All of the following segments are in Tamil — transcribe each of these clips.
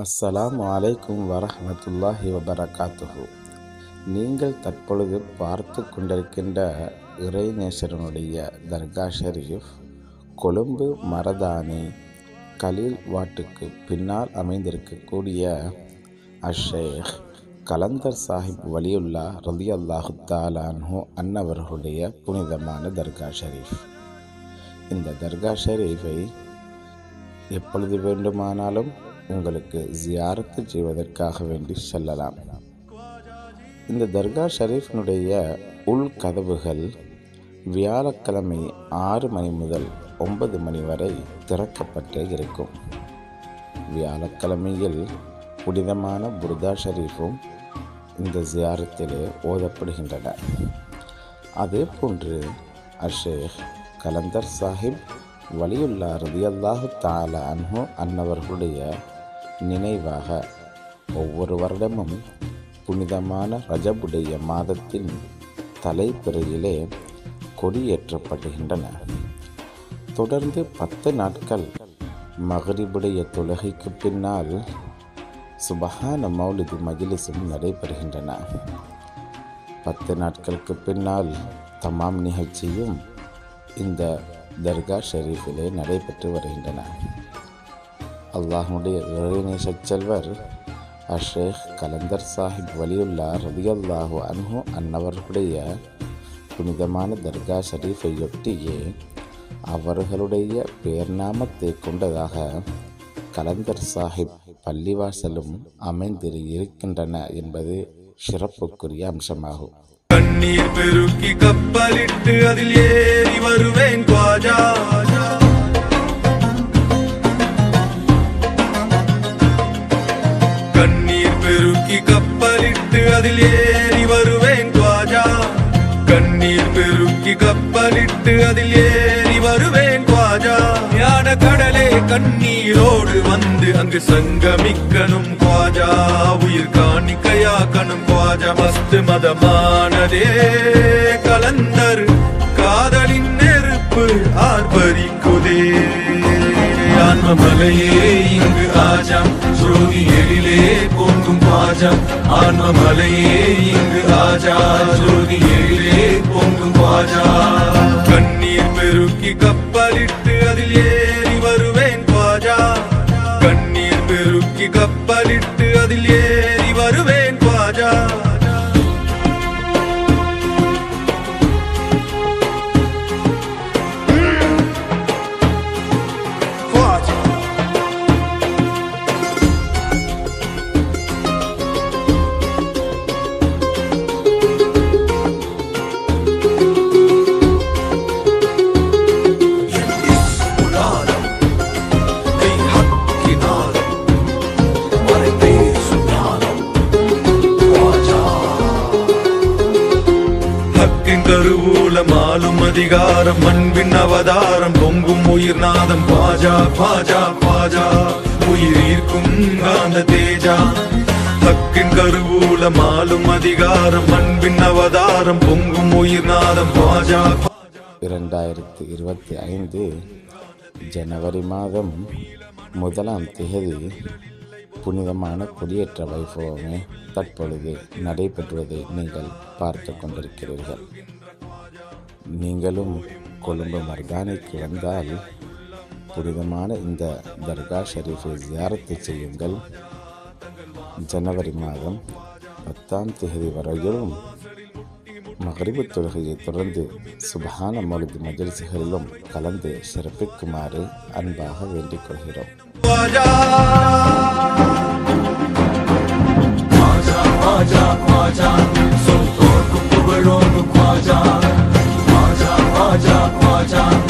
அஸ்ஸலாம் வலைக்கும் வரஹ்மத்துல்லாஹி வபரகாத்துஹு. நீங்கள் தற்பொழுது பார்த்து கொண்டிருக்கின்ற இறைநேசரனுடைய தர்கா ஷெரீஃப் கொழும்பு மரதானி கலீல் வாட்டுக்கு பின்னால் அமைந்திருக்கக்கூடிய அஷேக் கலந்தர் சாஹிப் வலியுல்லா ரதி அல்லாஹு தாலான்ஹு அன்னவர்களுடைய புனிதமான தர்கா ஷெரீஃப். இந்த தர்கா ஷெரீஃபை எப்பொழுது வேண்டுமானாலும் உங்களுக்கு ஜியாரத்து செய்வதற்காக வேண்டி செல்லலாம். இந்த தர்கா ஷரீஃபினுடைய உள் கதவுகள் வியாழக்கிழமை ஆறு மணி முதல் ஒன்பது மணி வரை திறக்கப்பட்டே இருக்கும். வியாழக்கிழமையில் புனிதமான புர்தா ஷரீஃபும் இந்த ஜியாரத்திலே ஓதப்படுகின்றன. அதே போன்று அஷேக் கலந்தர் சாஹிப் வலியுல்லா ரதியல்லாஹு தாலா அன்ஹு அன்னவர்களுடைய நினைவாக ஒவ்வொரு வருடமும் புனிதமான ரஜபுடைய மாதத்தின் தலைப்பிறையிலே கொடியேற்றப்படுகின்றன. தொடர்ந்து பத்து நாட்கள் மகரிபுடைய தொழுகைக்கு பின்னால் சுபஹான மௌலிது மஜிலிசும் நடைபெறுகின்றன. பத்து நாட்களுக்கு பின்னால் தமாம் நிகழ்ச்சியும் இந்த தர்கா ஷெரீஃபிலே நடைபெற்று வருகின்றன. அல்லாஹுடைய இறைநேச செல்வர் அஷேக் கலந்தர் சாஹிப் வலியுல்லா ரதியல்லாஹு அன்ஹு அன்னவர்களுடைய புனிதமான தர்கா ஷரீஃபையொட்டியே அவர்களுடைய பேர்நாமத்தை கொண்டதாக கலந்தர் சாஹிப் பள்ளிவாசலும் அமைந்திரு இருக்கின்றன என்பது சிறப்புக்குரிய அம்சமாகும். கண்ணீர் பெருக்கி கப்பலிட்டு அதில் ஏறி வருவேன் கப்பலிட்டு அதில் ஏறி வருவேன் குவாஜா கண்ணீர் பெருக்கி கப்பலிட்டு அதில் ஏறி வருவேன் குவாஜா ஞான கடலே கண்ணீரோடு வந்து அங்கு சங்கமிக்கணும் குவாஜா உயிர் காணிக்கையாக்கணும் குவாஜா மஸ்து மதமானதே கலந்தர். காதலின் நெருப்பு ஆர்ப்பரிக்குதே. ஆன்ம மலையே இங்கு ஆ ராஜா பாஜம் இங்கு ராஜா. ஜோதி எழிலே பொங்கும் பாஜா. கண்ணீர் பெருக்கி கப்பலிட்டு ஹக்கின் கருவூலம் ஆளும் அதிகாரம் அன்பின் அவதாரம் பொங்கும் உயிர் நாதம் பாஜா பாஜா பாஜா. உயிர் ஈர்க்கும் காந்த தேஜா. ஹக்கின் கருவூலம் ஆளும் அதிகாரம் அன்பின் அவதாரம் பொங்கும் உயிர் நாதம் பாஜா. இரண்டாயிரத்தி இருபத்தி ஐந்து ஜனவரி மாதம் முதலாம் தேதி புனிதமான குடியேற்ற வைபவமே தற்பொழுது நடைபெற்றுவதை நீங்கள் பார்த்து கொண்டிருக்கிறீர்கள். நீங்களும் கொழும்பு மர்தானிக்கு வந்தால் புனிதமான இந்த தர்கா ஷரீஃபை ஜியாரத்து செய்யுங்கள். ஜனவரி மாதம் பத்தாம் தேதி வரையிலும் மகரிபு தொழுகையை தொடர்ந்து சுபஹான மொழிது மஜலிசுகளிலும் கலந்து சிறப்பிக்குமாறு அன்பாக வேண்டிக் கொள்கிறோம் Quaja. Quaja, Quaja,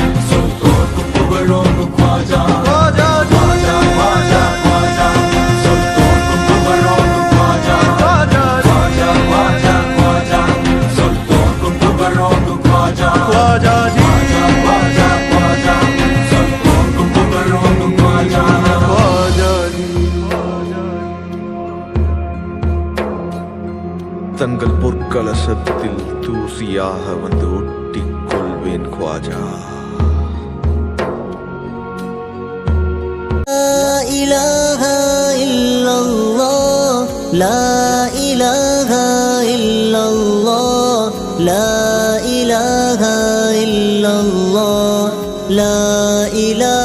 தங்கள் பொற்கலசத்தில் தூசியாக வந்து ஒட்டிக் கொள்வேன் குவாஜா لا إله إلا لا إله إلا الله لا إله إلا الله لا إله